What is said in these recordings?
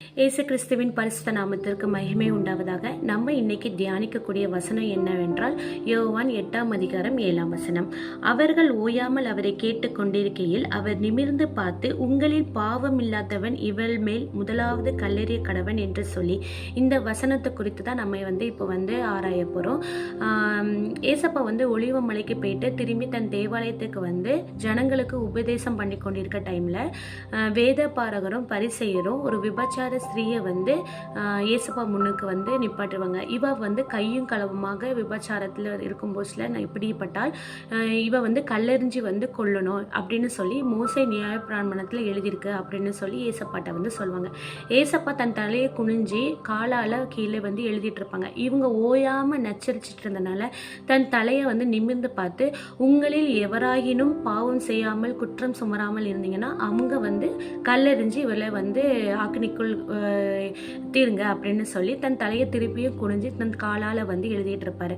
இயேசு கிறிஸ்துவின் பரிசுத்த நாமத்திற்கு மகிமை உண்டாவதாக. நம்ம இன்னைக்கு தியானிக்கக்கூடிய வசனம் என்னவென்றால் யோவான் எட்டாம் அதிகாரம் ஏழாம் வசனம். அவர்கள் ஓயாமல் அவரை கேட்டுக்கொண்டிருக்கையில் அவர் நிமிர்ந்து பார்த்து உங்களில் பாவம் இல்லாதவன் இவள் மேல் முதலாவது கல்லெறிய கடவன் என்று சொல்லி இந்த வசனத்தை குறித்து தான் நம்ம வந்து இப்போ வந்து ஆராய போகிறோம் ஏசப்பா வந்து ஒளிவ மலைக்கு போயிட்டு திரும்பி தன் தேவாலயத்துக்கு வந்து ஜனங்களுக்கு உபதேசம் பண்ணி கொண்டிருக்க டைமில் வேத பாரகரும் பரிசெயரும் ஒரு விபச்சார ஸ்திரீயை வந்து இயேசப்பா முன்னுக்கு வந்து நிப்பாட்டுவாங்க. இவ வந்து கையும் களவுமாக விபச்சாரத்தில் இருக்கும் போஸ்டில் நான் இப்படிப்பட்டால் இவ வந்து கல்லெறிஞ்சி வந்து கொல்லணும் அப்படின்னு சொல்லி மோசை நியாயப்பிராமணத்தில் எழுதியிருக்கு அப்படின்னு சொல்லி ஏசப்பாட்டை வந்து சொல்லுவாங்க ஏசப்பா தன் தலையை குனிஞ்சி காலால் கீழே வந்து எழுதிட்டு இருப்பாங்க இவங்க ஓயாமல் நச்சரிச்சிட்டு இருந்தனால தன் தலையை வந்து நிமிர்ந்து பார்த்து உங்களில் எவராயினும் பாவம் செய்யாமல் குற்றம் சுமராமல் இருந்தீங்கன்னா அவங்க வந்து கல்லெறிஞ்சு இவளை வந்து ஆக்கினிக்குள் தீருங்க அப்படின்னு சொல்லி தன் தலையை திருப்பியும் குனிஞ்சு தன் காலால் வந்து எழுதிட்டு இருப்பாரு.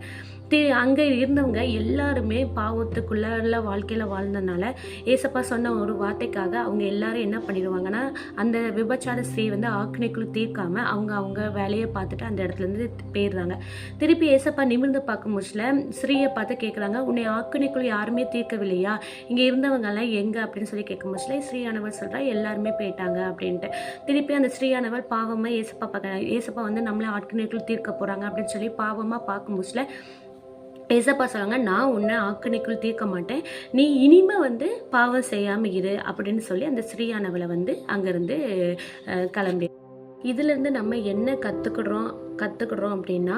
தி அங்கே இருந்தவங்க எல்லாருமே பாவத்துக்குள்ள வாழ்க்கையில் வாழ்ந்தனால ஏசப்பா சொன்ன ஒரு வார்த்தைக்காக அவங்க எல்லாரும் என்ன பண்ணிடுவாங்கன்னா அந்த விபச்சார ஸ்ரீ வந்து ஆக்கினைக்குள் தீர்க்காம அவங்க அவங்க வேலையை பார்த்துட்டு அந்த இடத்துல இருந்து போயிடுறாங்க. திருப்பி ஏசப்பா நிமிர்ந்து பார்க்கும் முச்சில் ஸ்ரீயை பார்த்து கேட்குறாங்க உன்னை ஆக்கினைக்குள் யாருமே தீர்க்கவில்லையா? இங்கே இருந்தவங்கெல்லாம் எங்கே? அப்படின்னு சொல்லி கேட்கும் முச்சில் ஸ்ரீயானவர் சொல்கிறா எல்லாருமே போயிட்டாங்க அப்படின்ட்டு. திருப்பி அந்த ஸ்ரீ ஸ்ரீயானவள் பாவமாக ஏசப்பா பார்க்க ஏசப்பா வந்து நம்மளை ஆக்கினைக்குள் தீர்க்க போகிறாங்க அப்படின்னு சொல்லி பாவமாக பார்க்கும் புதுசில் ஏசப்பா சொல்லுவாங்க நான் உன்னை ஆக்கணிக்குள் தீர்க்க மாட்டேன். நீ இனிமே வந்து பாவம் செய்யாமல் இரு அப்படின்னு சொல்லி அந்த ஸ்ரீயானவளை வந்து அங்கேருந்து கிளம்பி. இதுலேருந்து நம்ம என்ன கற்றுக்கிடுறோம் கற்றுக்கிறோம் அப்படின்னா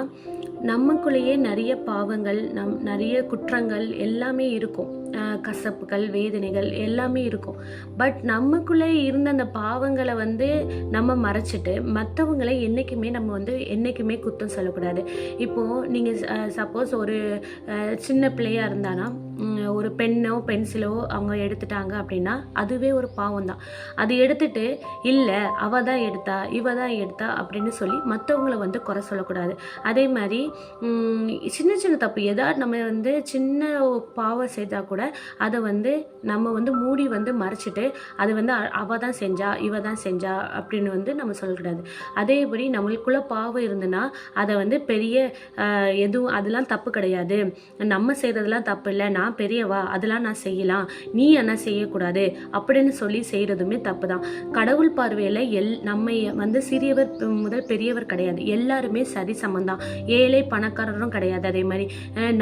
நமக்குள்ளேயே நிறைய பாவங்கள் நம் நிறைய குற்றங்கள் எல்லாமே இருக்கும். கசப்புகள் வேதனைகள் எல்லாமே இருக்கும். பட் நமக்குள்ளே இருந்த அந்த பாவங்களை வந்து நம்ம மறைச்சிட்டு மற்றவங்களை என்றைக்குமே நம்ம வந்து என்றைக்குமே குத்தம் சொல்லக்கூடாது. இப்போது நீங்கள் சப்போஸ் ஒரு சின்ன பிள்ளையாக இருந்தானா ஒரு பெண்ணோ பென்சிலோ அவங்க எடுத்துட்டாங்க அப்படின்னா அதுவே ஒரு பாவம் தான் அது எடுத்துட்டு இல்லை அவ தான் எடுத்தா இவ தான் எடுத்தா அப்படின்னு சொல்லி மற்றவங்களை வந்து குறை சொல்லக்கூடாது. அதே மாதிரி சின்ன சின்ன தப்பு எதாவது நம்ம வந்து சின்ன பாவம் செய்தால் கூட அதை வந்து நம்ம வந்து மூடி வந்து மறைச்சிட்டு அது வந்து அவள் அவ தான் செஞ்சா இவ தான் செஞ்சா அப்படின்னு வந்து நம்ம சொல்லக்கூடாது. அதேபடி நம்மளுக்குள்ளே பாவம் இருந்ததுன்னா அதை வந்து பெரிய எதுவும் அதெல்லாம் தப்பு கிடையாது. நம்ம செய்கிறதெல்லாம் தப்பு இல்லை நான் பெரியவா அதெல்லாம் நான் செய்யலாம் நீ என்ன செய்யக்கூடாது அப்படின்னு சொல்லி செய்கிறதுமே தப்பு தான். கடவுள் பார்வையில் எல் நம்ம வந்து சிறியவர் முதல் பெரியவர் கிடையாது. எல்லா எல்லாருமே சரி சமந்தான் ஏழை பணக்காரரும் கிடையாது. அதே மாதிரி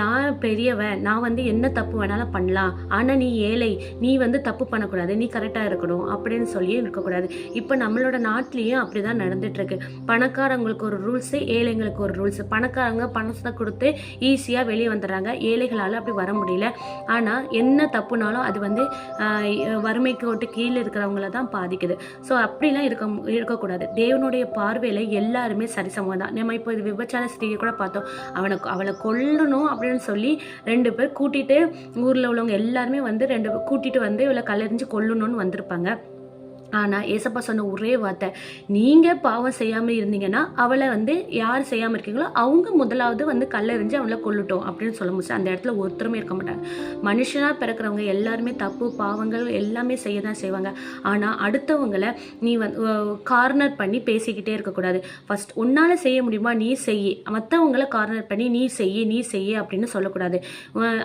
நான் பெரியவன் நான் வந்து என்ன தப்பு வேணாலும் பண்ணலாம். ஆனால் நீ ஏழை நீ வந்து தப்பு பண்ணக்கூடாது. நீ கரெக்டாக இருக்கணும் அப்படின்னு சொல்லியும் இருக்கக்கூடாது. இப்போ நம்மளோட நாட்டிலையும் அப்படி தான் நடந்துட்டுருக்கு. பணக்காரங்களுக்கு ஒரு ரூல்ஸு ஏழைங்களுக்கு ஒரு ரூல்ஸ் பணக்காரங்க பணத்தை கொடுத்து ஈஸியாக வெளியே வந்துடுறாங்க. ஏழைகளால் அப்படி வர முடியல. ஆனால் என்ன தப்புனாலும் அது வந்து வறுமைக்கு விட்டு கீழே இருக்கிறவங்கள தான் பாதிக்குது. ஸோ அப்படிலாம் இருக்க இருக்கக்கூடாது. தேவனுடைய பார்வையில் எல்லாருமே சரிசமம் தான் நம்ம இப்போ இது விபச்சார ஸ்திரியை கூட பார்த்தோம். அவனை அவளை கொல்லணும் அப்படின்னு சொல்லி ரெண்டு பேர் கூட்டிகிட்டு ஊரில் உள்ளவங்க எல்லாருமே வந்து ரெண்டு பேர் கூட்டிகிட்டு வந்து இவளை கல்லறிஞ்சு கொல்லணும்னு வந்திருப்பாங்க. ஆனால் ஏசப்பா சொன்ன ஒரே வார்த்தை நீங்கள் பாவம் செய்யாமல் இருந்தீங்கன்னா அவளை வந்து யார் செய்யாமல் இருக்கீங்களோ அவங்க முதலாவது வந்து கல்லறிஞ்சு அவளை கொல்லட்டும் அப்படின்னு சொல்ல முடிச்சு அந்த இடத்துல ஒருத்தருமே இருக்க மாட்டாங்க. மனுஷனாக பிறக்கிறவங்க எல்லாருமே தப்பு பாவங்கள் எல்லாமே செய்ய தான் செய்வாங்க. ஆனால் அடுத்தவங்களை நீ வந்து கார்னர் பண்ணி பேசிக்கிட்டே இருக்கக்கூடாது. ஃபர்ஸ்ட் உன்னால் செய்ய முடியுமா நீ செய் மற்றவங்களை கார்னர் பண்ணி நீ செய் நீ செய்ய அப்படின்னு சொல்லக்கூடாது.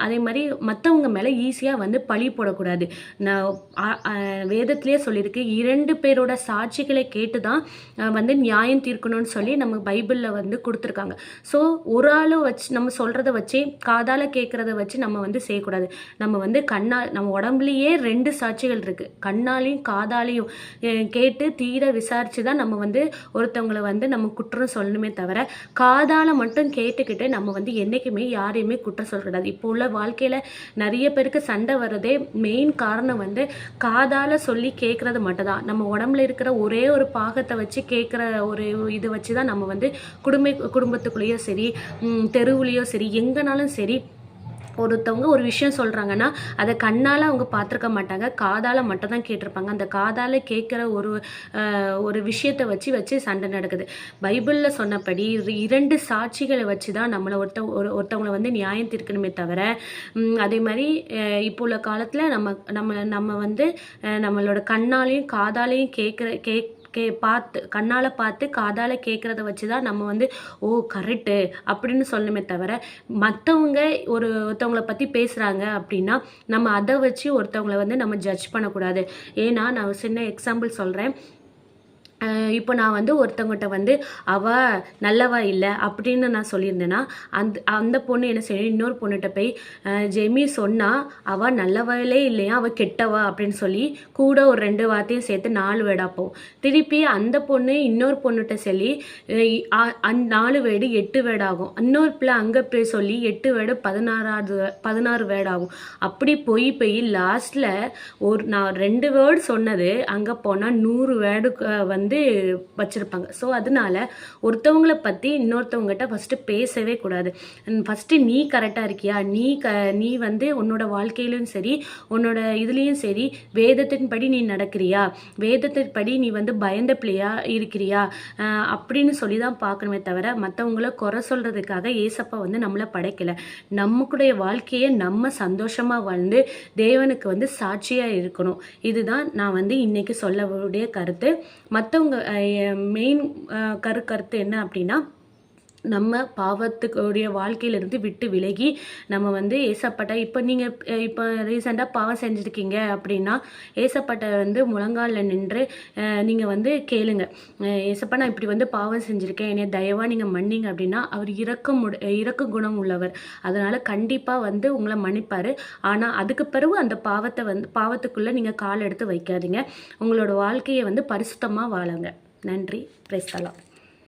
அதே மாதிரி மற்றவங்க மேலே ஈஸியாக வந்து பழி போடக்கூடாது. நான் வேதத்துலேயே ஆ, வேதத்திலே சொல்லியிருக்கு இரண்டு பேரோட சாட்சிகளை கேட்டு தான் வந்து நியாயம் தீர்க்கணும்னு சொல்லி நம்ம பைபிளில் வந்து கொடுத்துருக்காங்க. ஸோ ஒரு ஆளை வச்சு நம்ம சொல்கிறத வச்சு காதால் கேட்குறத வச்சு நம்ம வந்து செய்யக்கூடாது. நம்ம வந்து கண்ணால் நம்ம உடம்புலையே ரெண்டு சாட்சிகள் இருக்குது கண்ணாலையும் காதாலையும் கேட்டு தீர விசாரித்து தான் நம்ம வந்து ஒருத்தவங்களை வந்து நம்ம குற்றம் சொல்லணுமே தவிர காதால் மட்டும் கேட்டுக்கிட்டு நம்ம வந்து என்றைக்குமே யாரையுமே குற்றம் சொல்லக்கூடாது. இப்போ உள்ள வாழ்க்கையில் நிறைய பேருக்கு சண்டை வர்றதே மெயின் காரணம் வந்து காதால் சொல்லி கேட்குறது தான் நம்ம உடம்புல இருக்கிற ஒரே ஒரு பாகத்தை வச்சு கேட்குற ஒரு இது வச்சு தான் நம்ம வந்து குடும்ப குடும்பத்துக்குள்ளேயோ சரி தெருவுலேயோ சரி எங்கனாலும் சரி ஒருத்தவங்க ஒரு விஷயம் சொல்கிறாங்கன்னா அதை கண்ணால் அவங்க பார்த்துருக்க மாட்டாங்க. காதால் மட்டும் தான் கேட்டிருப்பாங்க. அந்த காதால் கேட்குற ஒரு ஒரு விஷயத்தை வச்சு வச்சு சண்டை நடக்குது. பைபிளில் சொன்னபடி இரண்டு சாட்சிகளை வச்சு தான் நம்மளை ஒருத்த ஒரு ஒருத்தவங்களை வந்து நியாயம் தீர்க்கணுமே தவிர அதே மாதிரி இப்போ உள்ள காலத்தில் நம்ம நம்ம நம்ம வந்து நம்மளோட கண்ணாலையும் காதாலையும் கேட்குற கேக் கே பார்த்து கண்ணால் பார்த்து காதால் கேட்குறத வச்சு தான் நம்ம வந்து ஓ கரெக்டு அப்படின்னு சொல்லணுமே தவிர மற்றவங்க ஒரு ஒருத்தவங்களை பற்றி பேசுகிறாங்க அப்படின்னா நம்ம அதை வச்சு ஒருத்தவங்கள வந்து நம்ம ஜட்ஜ் பண்ணக்கூடாது. ஏன்னா நான் சின்ன எக்ஸாம்பிள் சொல்கிறேன் இப்போ நான் வந்து ஒருத்தவங்கிட்ட வந்து அவ நல்லவா இல்லை அப்படின்னு நான் சொல்லியிருந்தேன்னா அந்த அந்த பொண்ணு என்ன செய்யணும் இன்னொரு பொண்ணுகிட்ட போய் ஜெமி சொன்னால் அவ நல்லவாயிலே இல்லையா அவள் கெட்டவா? அப்படின்னு சொல்லி கூட ஒரு ரெண்டு வார்த்தையும் சேர்த்து நாலு வேடாப்போம் திருப்பி அந்த பொண்ணு இன்னொரு பொண்ணுகிட்ட சொல்லி அந் நாலு வேடு எட்டு வேடாகும் இன்னொரு பிள்ளை அங்கே போய் சொல்லி எட்டு வேடு பதினாறாவது பதினாறு வேடாகும் அப்படி போய் போய் லாஸ்ட்டில் ஒரு நான் ரெண்டு வேர்டு சொன்னது அங்கே போனால் நூறு வேர்டு வந்து வந்து வச்சுருப்பாங்க. ஸோ அதனால ஒருத்தவங்களை பற்றி இன்னொருத்தவங்ககிட்ட ஃபஸ்ட்டு பேசவே கூடாது. ஃபஸ்ட்டு நீ கரெக்டாக இருக்கியா? நீ க நீ வந்து உன்னோட வாழ்க்கையிலும் சரி உன்னோட இதுலேயும் சரி வேதத்தின்படி நீ நடக்கிறியா? வேதத்தின்படி நீ வந்து பயந்த பிள்ளையா இருக்கிறியா? அப்படின்னு சொல்லி தான் பார்க்கணுமே தவிர மற்றவங்கள குறை சொல்கிறதுக்காக ஏசப்பா வந்து நம்மளை படைக்கலை. நமக்குடைய வாழ்க்கையை நம்ம சந்தோஷமாக வாழ்ந்து தேவனுக்கு வந்து சாட்சியாக இருக்கணும். இதுதான் நான் வந்து இன்னைக்கு சொல்லக்கூடிய கருத்து. மற்ற மற்றவங்க மெயின் கரு கருத்து என்ன அப்படின்னா நம்ம பாவத்துக்குடைய வாழ்க்கையிலிருந்து விட்டு விலகி நம்ம வந்து ஏசப்பட்ட இப்போ நீங்கள் இப்போ ரீசெண்டாக பாவம் செஞ்சுருக்கீங்க அப்படின்னா ஏசப்பட்ட வந்து முழங்காலில் நின்று நீங்கள் வந்து கேளுங்க. ஏசப்பா நான் இப்படி வந்து பாவம் செஞ்சுருக்கேன். என்னை தயவாக நீங்கள் மன்னிங்க அப்படின்னா அவர் இறக்கம் இறக்க குணம் உள்ளவர். அதனால் கண்டிப்பாக வந்து உங்களை மன்னிப்பார். ஆனால் அதுக்கு பிறகு அந்த பாவத்தை வந்து பாவத்துக்குள்ளே நீங்கள் கால் எடுத்து வைக்காதீங்க. உங்களோட வாழ்க்கையை வந்து பரிசுத்தமாக வாழுங்க. நன்றி. பிரைஸ்தலாம்